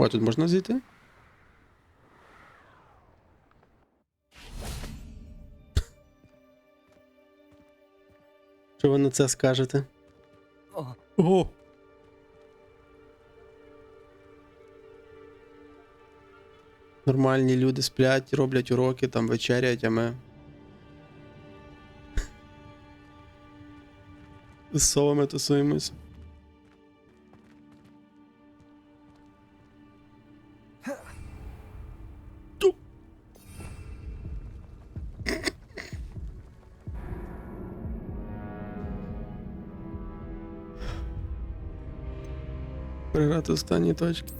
О, тут можна зійти? Що ви на це скажете? О, Ого! Нормальні люди сплять, роблять уроки, там вечерять, а ми. З совами тусуємось. Приграти останні точки.